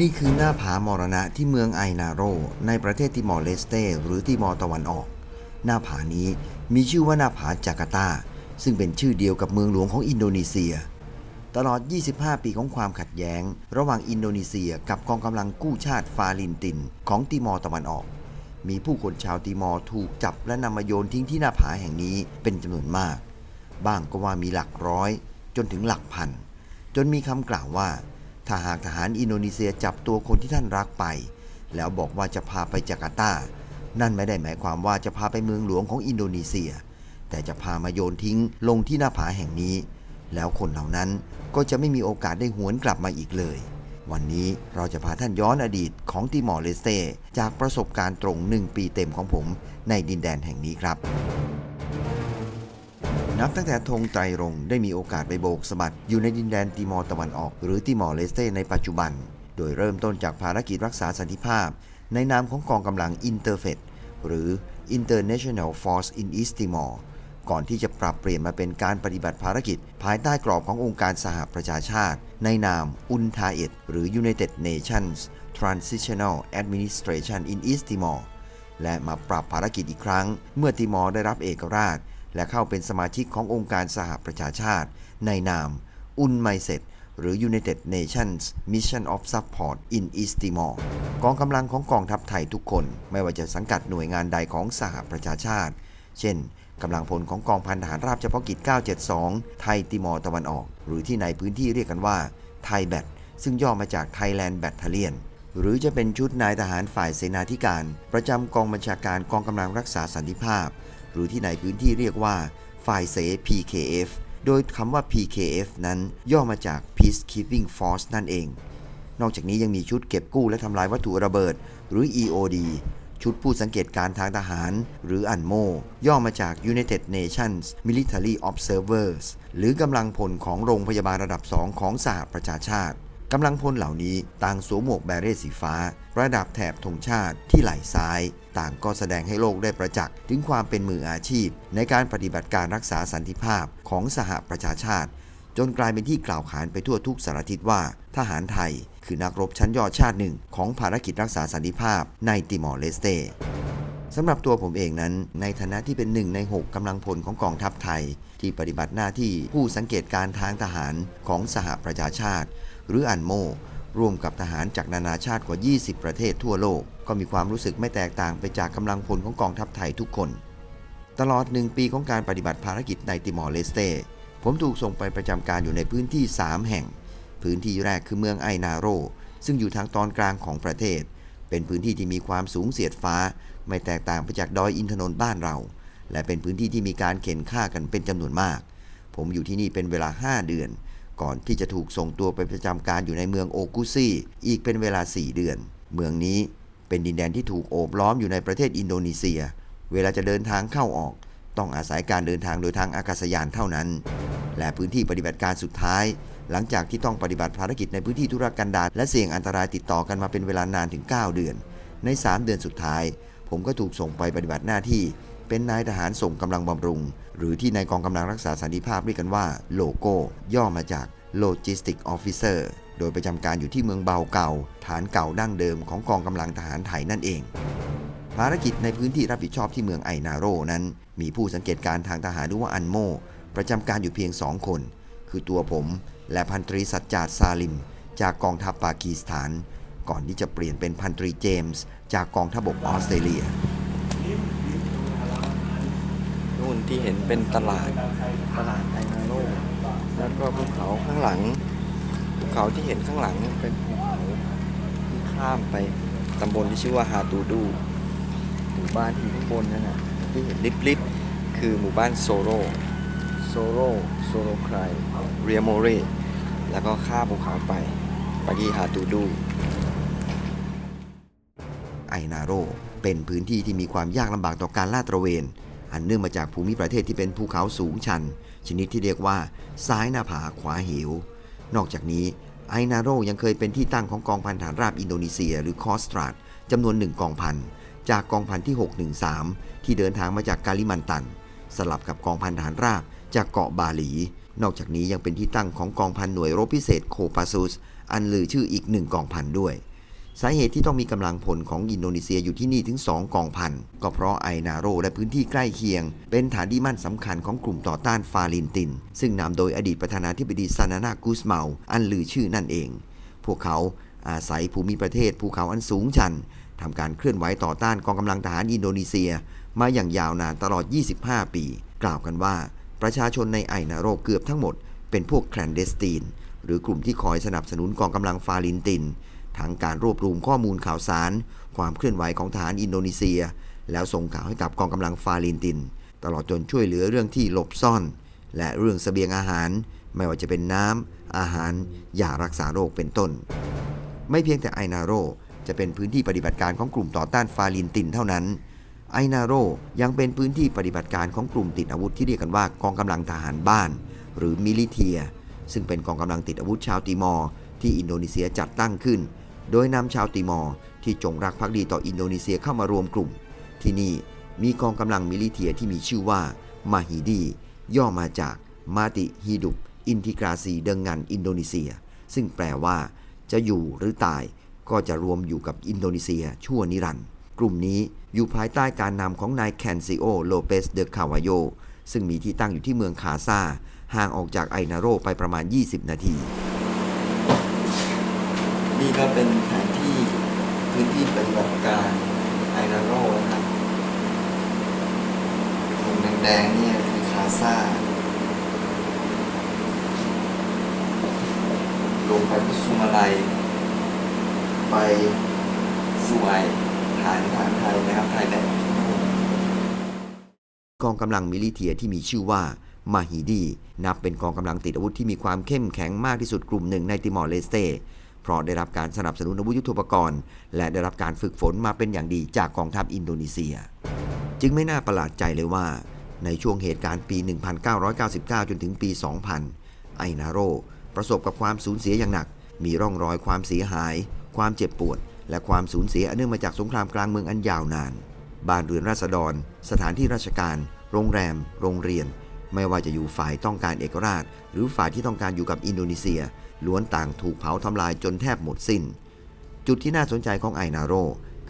นี่คือหน้าผามรณะที่เมืองไอนาโร ในประเทศติมอร์เลสเต หรือติมอร์ตะวันออก หน้าผานี้มีชื่อว่าหน้าผาจาการ์ตา ซึ่งเป็นชื่อเดียวกับเมืองหลวงของอินโดนีเซีย ตลอด 25 ปีของความขัดแย้ง ระหว่างอินโดนีเซียกับกองกำลังกู้ชาติฟาลินติน ของติมอร์ตะวันออก มีผู้คนชาวติมอร์ถูกจับและนำมาโยนทิ้งที่หน้าผาแห่งนี้เป็นจำนวนมาก บ้างก็ว่ามีหลักร้อย จนถึงหลักพัน จนมีคำกล่าวว่า ถ้าหากทหารอินโดนีเซียจับตัวคนที่ท่านรักไป แล้วบอกว่าจะพาไปจาการ์ตา นั่นไม่ได้หมายความว่าจะพาไปเมืองหลวงของอินโดนีเซีย แต่จะพามาโยนทิ้งลงที่หน้าผาแห่งนี้ แล้วคนเหล่านั้นก็จะไม่มีโอกาสได้หวนกลับมาอีกเลย วันนี้เราจะพาท่านย้อนอดีตของติมอร์เลสเตจากประสบการณ์ตรงหนึ่งปีเต็มของผมในดินแดนแห่งนี้ครับ นับตั้งแต่ธงไตรรงได้มีโอกาสไปโบกสะบัดอยู่ในดินแดนติมอร์ตะวันออก หรือติมอร์เลสเตในปัจจุบัน โดยเริ่มต้นจากภารกิจรักษาสันติภาพ ในนามของกองกำลังอินเตอร์เฟดหรือ International Force in East Timor ก่อนที่จะปรับเปลี่ยนมาเป็นการปฏิบัติภารกิจ ภายใต้กรอบขององค์การสหประชาชาติ ในนามอุนทาเอ็ดหรือ United Nations Transitional Administration in East Timor และมาปรับภารกิจอีกครั้ง เมื่อติมอร์ได้รับเอกราช และเข้าเป็นสมาชิกขององค์การสหประชาชาติ ในนาม อุนไมเซตหรือ United Nations Mission of Support in East Timor กองกำลังของกองทัพไทยทุกคน ไม่ว่าจะสังกัดหน่วยงานใดของสหประชาชาติ เช่นกำลังพลของกองพันทหารราบเฉพาะกิจ 972 ไทยติมอร์ตะวันออก หรือที่ในพื้นที่เรียกกันว่า ไทยแบท ซึ่งย่อมาจาก Thailand Battalion หรือจะเป็นชุดนายทหารฝ่ายเสนาธิการ ประจำกองบัญชาการกองกำลังรักษาสันติภาพ หรือที่ในพื้นที่เรียกว่าฝ่ายเส PKF โดยคำว่า PKF นั้นย่อมาจาก Peacekeeping Force นั่นเอง นอกจากนี้ยังมีชุดเก็บกู้และทำลายวัตถุระเบิด หรือ EOD ชุดผู้สังเกตการทางทหาร หรืออันโม ย่อมาจาก United Nations Military Observers หรือกำลังพลของโรงพยาบาลระดับ 2 ของสหประชาชาติ กำลังพลเหล่านี้ต่างสวมหมวกแบเรตสีฟ้า ประดับแถบธงชาติที่ไหล่ซ้าย ต่างก็แสดงให้โลกได้ประจักษ์ถึงความเป็นมืออาชีพ ในการปฏิบัติการรักษาสันติภาพของสหประชาชาติ จนกลายเป็นที่กล่าวขานไปทั่วทุกสารทิศว่า ทหารไทย คือนักรบชั้นยอดชาติหนึ่ง ของภารกิจรักษาสันติภาพในติมอร์เลสเตสำหรับตัวผมเองนั้น ในฐานะที่เป็นหนึ่งใน 6กำลังพลของกองทัพไทย ที่ปฏิบัติหน้าที่ผู้สังเกตการทางทหารของสหประชาชาติ หรืออันโม ร่วมกับทหารจากนานาชาติกว่า 20 ประเทศทั่วโลก ก็มีความรู้สึกไม่แตกต่างไปจากกำลังพลของกองทัพไทยทุกคน ตลอดหนึ่งปีของการปฏิบัติภารกิจในติมอร์เลสเต ผมถูกส่งไปประจำการอยู่ในพื้นที่ 3 แห่ง พื้นที่แรกคือเมืองไอนาโร ซึ่งอยู่ทางตอนกลางของประเทศ เป็นพื้นที่ที่มีความสูงเสียดฟ้า ไม่แตกต่างไปจากดอยอินทนนท์บ้านเรา และเป็นพื้นที่ที่มีการเข็นฆ่ากันเป็นจำนวนมาก ผมอยู่ที่นี่เป็นเวลา 5 เดือน ก่อนที่จะถูกส่งตัวไปประจำการอยู่ในเมืองโอกุซีอีกเป็นเวลา 4 เดือน เมืองนี้เป็นดินแดนที่ถูกโอบล้อมอยู่ในประเทศอินโดนีเซีย เวลาจะเดินทางเข้าออก ต้องอาศัยการเดินทางโดยทางอากาศยานเท่านั้น และพื้นที่ปฏิบัติการสุดท้าย หลังจากที่ต้องปฏิบัติภารกิจในพื้นที่ธุรกันดารและเสี่ยงอันตรายติดต่อกันมาเป็นเวลานานถึง 9 เดือน ใน 3 เดือนสุดท้าย ผมก็ถูกส่งไปปฏิบัติหน้าที่ เป็นนายทหารส่งกำลังบำรุง หรือที่ในกองกำลังรักษาสันติภาพเรียกกันว่าโลโก้ ย่อมาจาก Logistic Officer โดยประจำการอยู่ที่เมืองเบาเก่า ฐานเก่าดั้งเดิมของกองกำลังทหารไทยนั่นเอง ภารกิจในพื้นที่รับผิดชอบที่เมืองไอนาโรนั้น มีผู้สังเกตการทางทหารหรือว่าอันโม ประจำการอยู่เพียงสองคน คือตัวผมและพันตรีสัจจาซาลิม จากกองทัพปากีสถาน ก่อนที่จะเปลี่ยนเป็นพันตรีเจมส์จากกองทัพบกออสเตรเลีย นที่เห็นเป็นตลาดตลาดไอนาโลแล้วก็ภูเขาข้างหลังภูเขาที่เห็นข้างหลังเป็นภูเขาที่ข้ามไปตำบลที่ชื่อว่าฮาตูดูหมู่บ้านที่ข้างบนนั่นน่ะที่เห็นลิบๆคือหมู่บ้านโซโรโซโรโซโรไครเรียโมเรแล้วก็ข้ามภูเขาไปไปที่ฮาตูดูไอนาโรเป็นพื้นที่ที่มีความยากลำบากต่อการลาดตระเวน อันเนื่องมาจากภูมิประเทศที่เป็นภูเขาสูงชัน ชนิดที่เรียกว่าซ้ายหน้าผาขวาเหวนอกจากนี้ไอนาโรยังเคยเป็นที่ตั้งของกองพันฐานราบอินโดนีเซีย หรือคอสตราดจำนวนหนึ่งกองพันจากกองพันที่ 613 ที่เดินทางมาจากกาลิมันตัน สลับกับกองพันฐานราบจากเกาะบาหลี นอกจากนี้ยังเป็นที่ตั้งของกองพันหน่วยรบพิเศษโคปาซุส อันลือชื่ออีกหนึ่งกองพันด้วย สาเหตุที่ต้องมีกำลังพลของอินโดนีเซียอยู่ที่นี่ถึง 2 กองพัน ก็เพราะไอนาโรและพื้นที่ใกล้เคียง เป็นฐานที่มั่นสำคัญของกลุ่มต่อต้านฟาลินติน ซึ่งนำโดยอดีตประธานาธิบดีซานานากูสเมาอันลือชื่อนั่นเอง พวกเขาอาศัยภูมิประเทศภูเขาอันสูงชันทำการเคลื่อนไหวต่อต้านกองกำลังทหารอินโดนีเซีย มาอย่างยาวนานตลอด 25 ปี กล่าวกันว่า ประชาชนในไอนาโรเกือบทั้งหมด เป็นพวกแคลนเดสตีน หรือกลุ่มที่คอยสนับสนุนกองกำลังฟาลินติน ทั้งการรวบรวมข้อมูลข่าวสาร ความเคลื่อนไหวของทหารอินโดนีเซีย แล้วส่งข่าวให้กับกองกำลังฟาลินติน ตลอดจนช่วยเหลือเรื่องที่หลบซ่อน และเรื่องเสบียงอาหาร ไม่ว่าจะเป็นน้ำอาหารยารักษาโรคเป็นต้น ไม่เพียงแต่ไอนาโรจะเป็นพื้นที่ปฏิบัติการของกลุ่มต่อต้านฟาลินตินเท่านั้นไอนาโรยังเป็นพื้นที่ปฏิบัติการของกลุ่มติดอาวุธที่เรียกกันว่ากองกำลังทหารบ้าน หรือมิลิเทีย ซึ่งเป็นกองกำลังติดอาวุธชาวติมอร์ที่อินโดนีเซียจัดตั้งขึ้น โดยนำชาวติมอร์ที่จงรักภักดีต่ออินโดนีเซียเข้ามารวมกลุ่ม ที่นี่มีกองกำลังมิลิเทียที่มีชื่อว่ามาฮิดี ย่อมาจากมาติฮิดุปอินทิกราซีเดงงันอินโดนีเซีย ซึ่งแปลว่าจะอยู่หรือตายก็จะรวมอยู่กับอินโดนีเซียชั่วนิรันดร์กลุ่มนี้อยู่ภายใต้การนำของนายแคนซิโอโลเปสเดคาวาโยซึ่งมีที่ตั้งอยู่ที่เมืองคาซาห่างออกจากไอนาโรไปประมาณ 20 นาที นี่ก็เป็นแผนที่พื้นที่ปฏิบัติการไอนาโรนะครับตรงแดงๆเนี่ยคือคาซาลงไปพุสุมาลัย ไปสวยฐานทารไทยนะครับไทยแลนด์กองกำลังมิลิเทียที่มีชื่อว่ามาฮิดี นับเป็นกองกำลังติดอาวุธที่มีความเข้มแข็งมากที่สุดกลุ่มหนึ่งในติมอร์เลสเต เพราะได้รับการสนับสนุนอาวุธยุทโธปกรณ์ และได้รับการฝึกฝนมาเป็นอย่างดีจากกองทัพอินโดนีเซีย จึงไม่น่าประหลาดใจเลยว่า ในช่วงเหตุการณ์ปี 1999 จนถึงปี 2000 ไอนาโร ประสบกับความสูญเสียอย่างหนัก มีร่องรอยความเสียหาย ความเจ็บปวด และความสูญเสียอันเนื่องมาจากสงครามกลางเมืองอันยาวนาน บ้านเรือนราษฎร สถานที่ราชการ โรงแรม โรงเรียน ไม่ว่าจะอยู่ฝ่ายต้องการเอกราช หรือฝ่ายที่ต้องการอยู่กับอินโดนีเซีย ล้วนต่างถูกเผาทำลายจนแทบหมดสิ้น จุดที่น่าสนใจของไอนาโร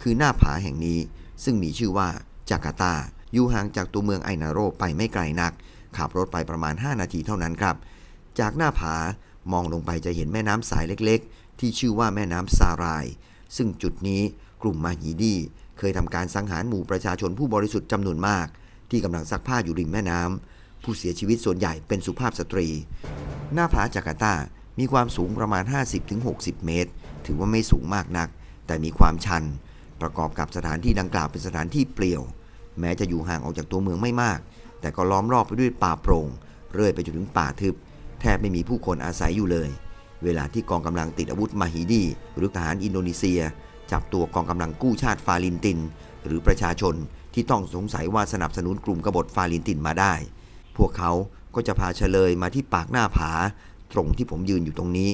คือหน้าผาแห่งนี้ ซึ่งมีชื่อว่าจาการ์ตา อยู่ห่างจากตัวเมืองไอนาโรไปไม่ไกลนัก ขับรถไปประมาณ 5 นาทีเท่านั้นครับ จากหน้าผามองลงไปจะเห็นแม่น้ำสายเล็กๆ ที่ชื่อว่าแม่น้ำซาราย ซึ่งจุดนี้กลุ่มมาฮีดีเคยทำการสังหารหมู่ประชาชนผู้บริสุทธิ์จำนวนมาก ที่กำลังซักผ้าอยู่ริมแม่น้ำ ผู้เสียชีวิตส่วนใหญ่เป็นสุภาพสตรี หน้าผาจาการ์ตา มีความสูงประมาณ 50-60 เมตร ถือว่าไม่สูงมากนัก แต่มีความชัน ประกอบกับสถานที่ดังกล่าวเป็นสถานที่เปลี่ยว แม้จะอยู่ห่างออกจากตัวเมืองไม่มาก แต่ก็ล้อมรอบไปด้วยป่าโปร่ง เรื่อยไปจนถึงป่าทึบ แทบไม่มีผู้คนอาศัยอยู่เลย เวลาที่กองกำลังติดอาวุธมาฮิดี หรือทหารอินโดนีเซีย จับตัวกองกำลังกู้ชาติฟาลินติน หรือประชาชนที่ต้องสงสัยว่าสนับสนุนกลุ่มกบฏฟาลินตินมาได้ พวกเขาก็จะพาเฉลยมาที่ปากหน้าผา ตรงที่ผมยืนอยู่ตรงนี้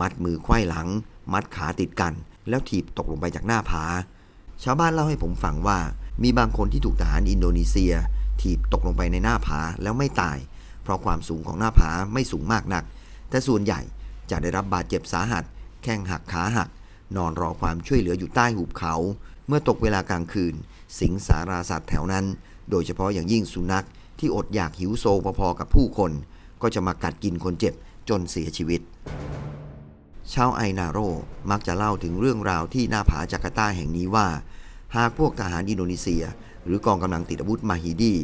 มัดมือไขว้หลัง มัดขาติดกัน แล้วถีบตกลงไปจากหน้าผา ชาวบ้านเล่าให้ผมฟังว่า มีบางคนที่ถูกทหารอินโดนีเซีย ถีบตกลงไปในหน้าผาแล้วไม่ตาย เพราะความสูงของหน้าผาไม่สูงมากนัก แต่ส่วนใหญ่จะได้รับบาดเจ็บสาหัส แข้งหักขาหัก นอนรอความช่วยเหลืออยู่ใต้หุบเขา เมื่อตกเวลากลางคืน สิงสาราสัตว์แถวนั้น โดยเฉพาะอย่างยิ่งสุนัข ที่อดอยากหิวโซพอๆกับผู้คน ก็จะมากัดกินคนเจ็บจนเสียชีวิต ชาวไอนาโรมักจะเล่าถึงเรื่องราวที่หน้าผาจาการ์ตาแห่งนี้ว่า หากพวกทหารอินโดนีเซีย หรือกองกำลังติดอาวุธมาฮิดี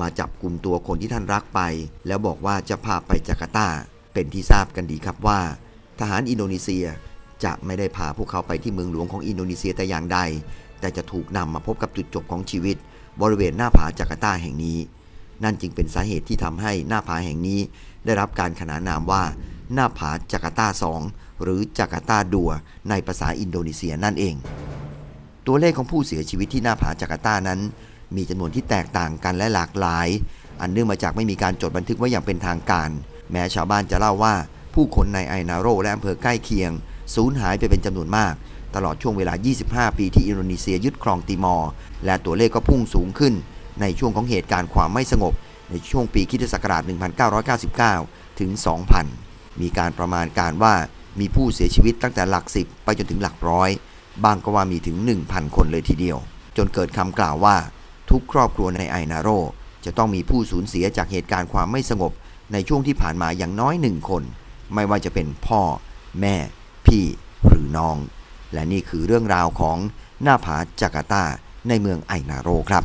มาจับกลุ่มตัวคนที่ท่านรักไป แล้วบอกว่าจะพาไปจาการ์ตา เป็นที่ทราบกันดีครับว่า ทหารอินโดนีเซียจะไม่ได้พาพวกเขาไปที่เมืองหลวงของอินโดนีเซียแต่อย่างใด แต่จะถูกนำมาพบกับจุดจบของชีวิต บริเวณหน้าผาจาการ์ตาแห่งนี้ นั่นจึงเป็นสาเหตุที่ทำให้หน้าผาแห่งนี้ ได้รับการขนานนามว่า หน้าผาจาการ์ตาสองหรือจาการ์ตาดัว ในภาษาอินโดนีเซียนั่นเอง ตัวเลขของผู้เสียชีวิตที่หน้าผาจาการ์ตานั้น มีจำนวนที่แตกต่างกันและหลากหลาย อันเนื่องมาจากไม่มีการจดบันทึกไว้อย่างเป็นทางการ แม้ชาวบ้านจะเล่าว่า ผู้คนในไอนาโรและอำเภอใกล้เคียงสูญหายไปเป็นจำนวนมาก ตลอดช่วงเวลา 25 ปีที่อินโดนีเซียยึดครองติมอร์ และตัวเลขก็พุ่งสูงขึ้น ในช่วงของเหตุการณ์ความไม่สงบ ในช่วงปีคริสตศักราช 1999 ถึง 2000 มีการประมาณการว่ามีผู้เสียชีวิตตั้งแต่หลักสิบไปจนถึงหลักร้อย บางก็ว่ามีถึง 1,000 คนเลยทีเดียว จนเกิดคำกล่าวว่า ทุกครอบครัวในไอนาโร จะต้องมีผู้สูญเสียจากเหตุการณ์ความไม่สงบ ในช่วงที่ผ่านมาอย่างน้อยหนึ่งคน ไม่ว่าจะเป็นพ่อ แม่ พี่ หรือน้อง และนี่คือเรื่องราวของหน้าผาจาการ์ตาในเมืองไอนาโรครับ